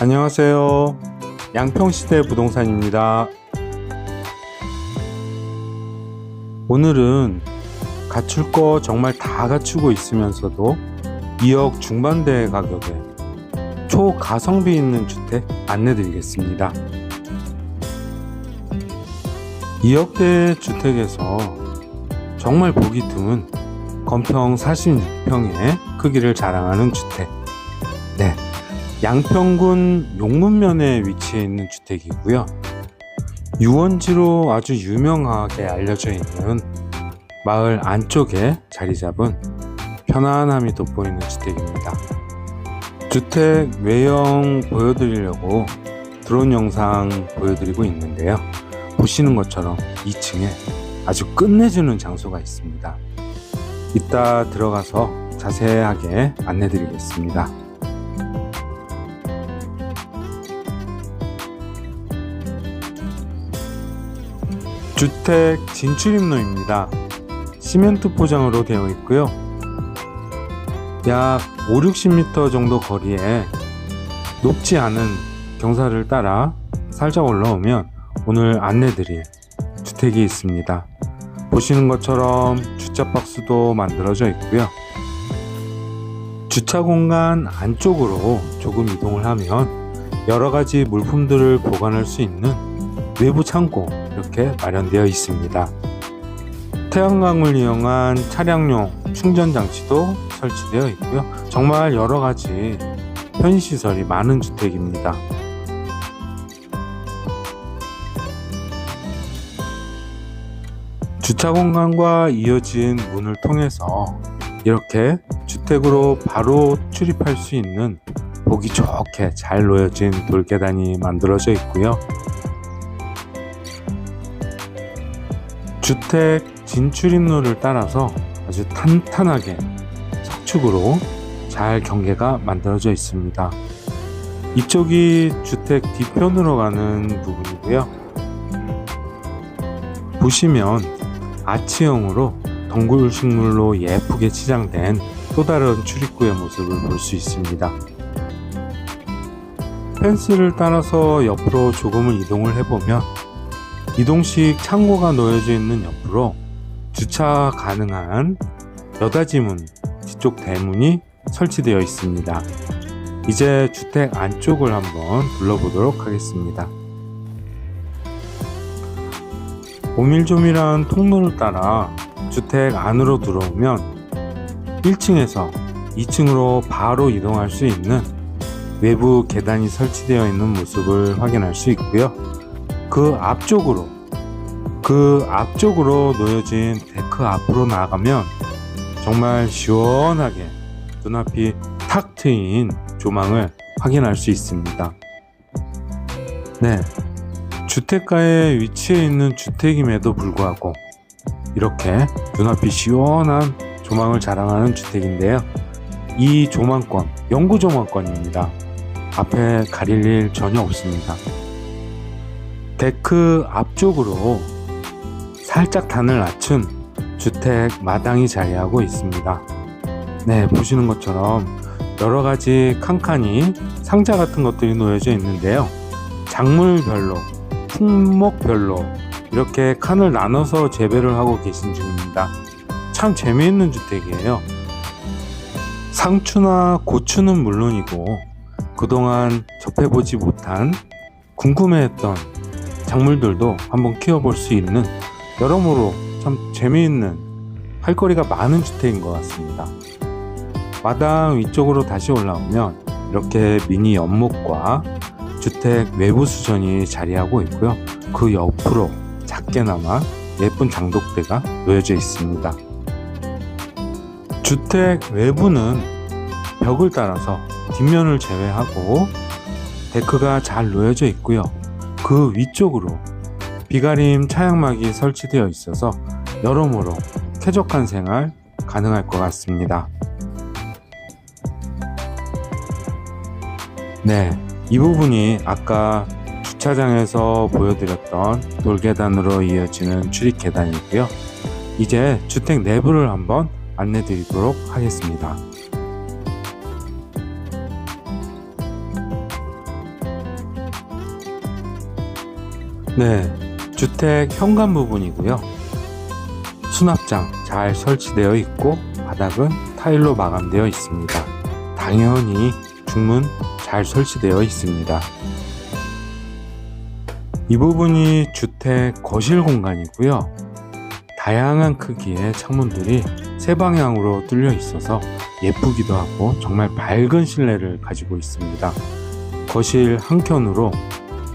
안녕하세요. 양평시대 부동산입니다. 오늘은 갖출 거 정말 다 갖추고 있으면서도 2억 중반대 가격에 초가성비 있는 주택 안내 드리겠습니다. 2억대 주택에서 정말 보기 드문 건평 46평의 크기를 자랑하는 주택. 네. 양평군 용문면에 위치해 있는 주택이고요. 유원지로 아주 유명하게 알려져 있는 마을 안쪽에 자리 잡은 편안함이 돋보이는 주택입니다. 주택 외형 보여드리려고 드론 영상 보여드리고 있는데요. 보시는 것처럼 2층에 아주 끝내주는 장소가 있습니다. 이따 들어가서 자세하게 안내 드리겠습니다. 주택 진출입로입니다. 시멘트 포장으로 되어 있고요. 약 5, 60m 정도 거리에 높지 않은 경사를 따라 살짝 올라오면 오늘 안내드릴 주택이 있습니다. 보시는 것처럼 주차 박스도 만들어져 있고요. 주차 공간 안쪽으로 조금 이동을 하면 여러 가지 물품들을 보관할 수 있는 외부 창고 이렇게 마련되어 있습니다. 태양광을 이용한 차량용 충전 장치도 설치되어 있고요. 정말 여러 가지 편의시설이 많은 주택입니다. 주차 공간과 이어진 문을 통해서 이렇게 주택으로 바로 출입할 수 있는 보기 좋게 잘 놓여진 돌계단이 만들어져 있고요. 주택 진출입로를 따라서 아주 탄탄하게 석축으로 잘 경계가 만들어져 있습니다. 이쪽이 주택 뒤편으로 가는 부분이고요. 보시면 아치형으로 덩굴 식물로 예쁘게 치장된 또 다른 출입구의 모습을 볼 수 있습니다. 펜스를 따라서 옆으로 조금은 이동을 해보면 이동식 창고가 놓여져 있는 옆으로 주차 가능한 여닫이 문 뒤쪽 대문이 설치되어 있습니다. 이제 주택 안쪽을 한번 둘러보도록 하겠습니다. 오밀조밀한 통로를 따라 주택 안으로 들어오면 1층에서 2층으로 바로 이동할 수 있는 외부 계단이 설치되어 있는 모습을 확인할 수 있고요. 그 앞쪽으로 그 앞쪽으로 놓여진 데크 앞으로 나가면 정말 시원하게 눈앞이 탁 트인 조망을 확인할 수 있습니다. 네. 주택가에 위치해 있는 주택임에도 불구하고 이렇게 눈앞이 시원한 조망을 자랑하는 주택인데요. 이 조망권, 영구 조망권입니다. 앞에 가릴 일 전혀 없습니다. 데크 앞쪽으로 살짝 단을 낮춘 주택 마당이 자리하고 있습니다. 네, 보시는 것처럼 여러 가지 칸칸이 상자 같은 것들이 놓여져 있는데요. 작물별로, 품목별로 이렇게 칸을 나눠서 재배를 하고 계신 중입니다. 참 재미있는 주택이에요. 상추나 고추는 물론이고 그동안 접해보지 못한 궁금해했던 작물들도 한번 키워볼 수 있는 여러모로 참 재미있는 할 거리가 많은 주택인 것 같습니다. 마당 위쪽으로 다시 올라오면 이렇게 미니 연못과 주택 외부 수전이 자리하고 있고요. 그 옆으로 작게나마 예쁜 장독대가 놓여져 있습니다. 주택 외부는 벽을 따라서 뒷면을 제외하고 데크가 잘 놓여져 있고요. 그 위쪽으로 비가림 차양막이 설치되어 있어서 여러모로 쾌적한 생활 가능할 것 같습니다. 네, 이 부분이 아까 주차장에서 보여드렸던 돌계단으로 이어지는 출입 계단이고요. 이제 주택 내부를 한번 안내 드리도록 하겠습니다. 네, 주택 현관 부분이고요. 수납장 잘 설치되어 있고 바닥은 타일로 마감되어 있습니다. 당연히 중문 잘 설치되어 있습니다. 이 부분이 주택 거실 공간이고요. 다양한 크기의 창문들이 세 방향으로 뚫려 있어서 예쁘기도 하고 정말 밝은 실내를 가지고 있습니다. 거실 한켠으로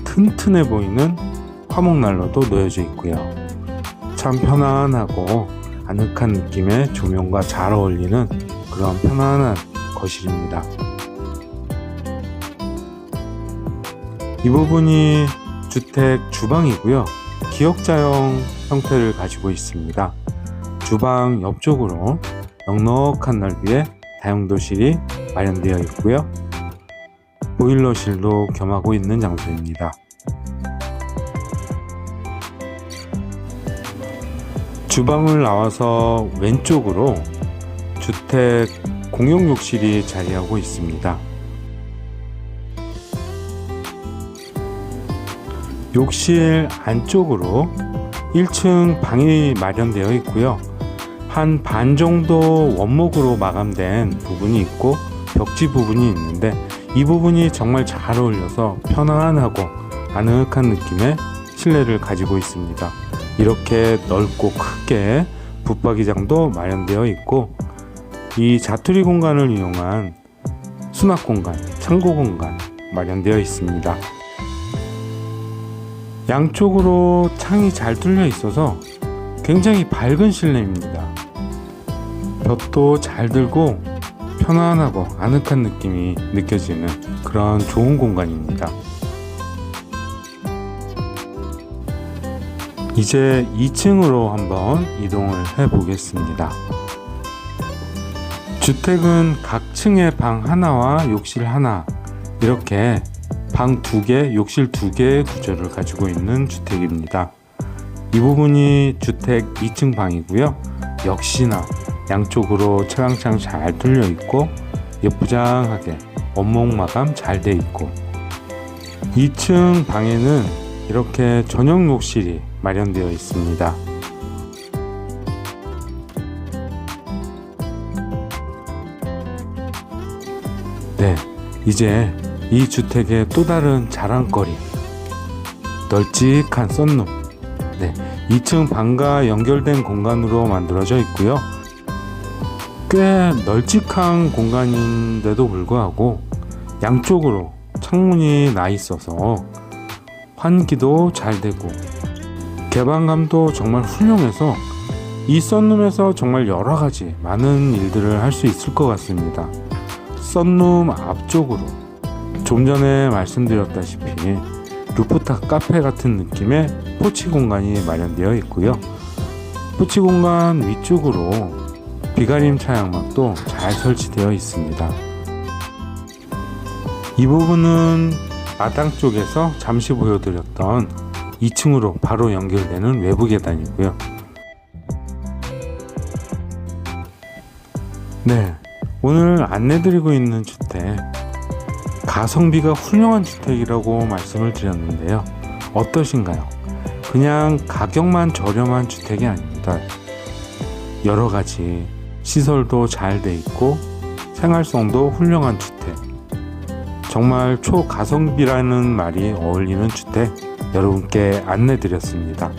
튼튼해 보이는 화목난로도 놓여져 있고요. 참 편안하고 아늑한 느낌의 조명과 잘 어울리는 그런 편안한 거실입니다. 이 부분이 주택 주방이고요. 기역자형 형태를 가지고 있습니다. 주방 옆쪽으로 넉넉한 넓이의 다용도실이 마련되어 있고요. 보일러실도 겸하고 있는 장소입니다. 주방을 나와서 왼쪽으로 주택 공용 욕실이 자리하고 있습니다. 욕실 안쪽으로 1층 방이 마련되어 있고요. 한 반 정도 원목으로 마감된 부분이 있고 벽지 부분이 있는데 이 부분이 정말 잘 어울려서 편안하고 아늑한 느낌의 실내를 가지고 있습니다. 이렇게 넓고 크게 붙박이장도 마련되어 있고 이 자투리 공간을 이용한 수납 공간, 창고 공간 마련되어 있습니다. 양쪽으로 창이 잘 뚫려 있어서 굉장히 밝은 실내입니다. 볕도 잘 들고 편안하고 아늑한 느낌이 느껴지는 그런 좋은 공간입니다. 이제 2층으로 한번 이동을 해 보겠습니다. 주택은 각 층에 방 하나와 욕실 하나 이렇게 방 두 개, 욕실 두 개의 구조를 가지고 있는 주택입니다. 이 부분이 주택 2층 방이고요. 역시나 양쪽으로 채광창 잘 뚫려 있고 예쁘장하게 원목 마감 잘 돼 있고 2층 방에는 이렇게 전용 욕실이 마련되어 있습니다. 네, 이제 이 주택의 또 다른 자랑거리 널찍한 썬룸 네, 2층 방과 연결된 공간으로 만들어져 있고요. 꽤 널찍한 공간인데도 불구하고 양쪽으로 창문이 나 있어서 환기도 잘 되고 개방감도 정말 훌륭해서 이 썬룸에서 정말 여러 가지 많은 일들을 할 수 있을 것 같습니다. 썬룸 앞쪽으로 좀 전에 말씀드렸다시피 루프탑 카페 같은 느낌의 포치 공간이 마련되어 있고요. 포치 공간 위쪽으로 비가림 차양막도 잘 설치되어 있습니다. 이 부분은 마당 쪽에서 잠시 보여드렸던 2층으로 바로 연결되는 외부 계단이고요. 네, 오늘 안내드리고 있는 주택 가성비가 훌륭한 주택이라고 말씀을 드렸는데요. 어떠신가요? 그냥 가격만 저렴한 주택이 아닙니다. 여러 가지 시설도 잘 돼 있고 생활성도 훌륭한 주택. 정말 초가성비라는 말이 어울리는 주택 여러분께 안내 드렸습니다.